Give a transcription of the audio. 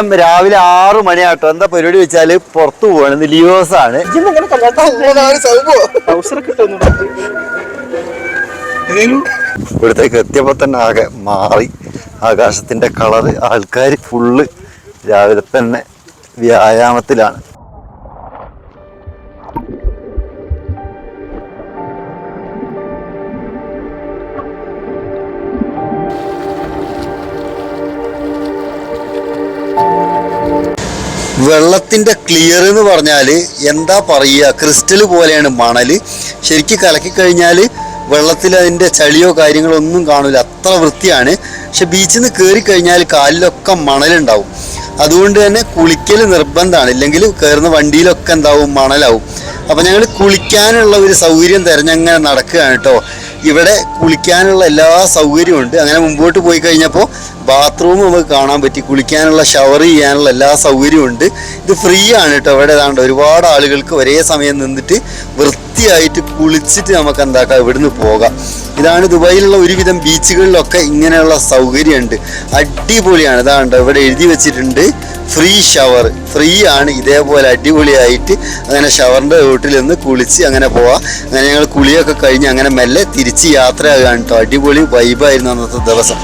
സമയം രാവിലെ ആറു മണിയാട്ടോ. എന്താ പരിപാടി വെച്ചാൽ പുറത്തു പോവാണ്. ഇന്ന് ആണ്. ഇവിടത്തേക്ക് എത്തിയപ്പോ തന്നെ ആകെ മാറി. ആകാശത്തിന്റെ കളറ് ആൾക്കാർ ഫുള്ള് രാവിലെ തന്നെ വ്യായാമത്തിലാണ്. വെള്ളത്തിന്റെ ക്ലിയർ എന്ന് പറഞ്ഞാൽ എന്താ പറയുക? ക്രിസ്റ്റൽ പോലെയാണ് മണൽ ശരിക്കും കലക്കി കഴിഞ്ഞാൽ വെള്ളത്തിൽ അതിന്റെ ചളിയോ കാര്യങ്ങളോ ഒന്നും കാണില്ല. അത്ര വൃത്തിയാണ്. പക്ഷെ ബീച്ചിൽ നിന്ന് കയറി കഴിഞ്ഞാൽ കാലിലൊക്കെ മണലുണ്ടാവും. അതുകൊണ്ട് തന്നെ കുളിക്കൽ നിർബന്ധമാണ്. ഇല്ലെങ്കിൽ കയറുന്ന വണ്ടിയിലൊക്കെ എന്താവും? മണലാവും. അപ്പം ഞങ്ങൾ കുളിക്കാനുള്ള ഒരു സൗകര്യം തിരഞ്ഞങ്ങനെ നടക്കുകയാണ് കേട്ടോ. ഇവിടെ കുളിക്കാനുള്ള എല്ലാ സൗകര്യവും ഉണ്ട്. അങ്ങനെ മുമ്പോട്ട് പോയി കഴിഞ്ഞപ്പോൾ ബാത്റൂം നമുക്ക് കാണാൻ പറ്റി. കുളിക്കാനുള്ള ഷവർ ചെയ്യാനുള്ള എല്ലാ സൗകര്യവും ഉണ്ട്. ഇത് ഫ്രീ ആണ് കേട്ടോ ഇവിടെ ഏതാണ്ട്. ഒരുപാട് ആളുകൾക്ക് ഒരേ സമയം നിന്നിട്ട് വൃത്തിയായിട്ട് കുളിച്ചിട്ട് നമുക്ക് എന്താക്കാം ഇവിടുന്ന് പോകാം. ഇതാണ് ദുബായിലുള്ള ഒരുവിധം ബീച്ചുകളിലൊക്കെ ഇങ്ങനെയുള്ള സൗകര്യമുണ്ട്. അടിപൊളിയാണ്. ഇതാണ്ട് ഇവിടെ എഴുതി വെച്ചിട്ടുണ്ട്. ഫ്രീ ഷവർ ഫ്രീ ആണ്. ഇതേപോലെ അടിപൊളിയായിട്ട് അങ്ങനെ ഷവറിന്റെ വീട്ടിൽ നിന്ന് കുളിച്ച് അങ്ങനെ പോവാം. അങ്ങനെ ഞങ്ങൾ കുളിയൊക്കെ കഴിഞ്ഞ് അങ്ങനെ മെല്ലെ തിരിച്ച് യാത്രയാകാൻ കേട്ടോ അടിപൊളി വൈബായിരുന്നു അന്നത്തെ ദിവസം.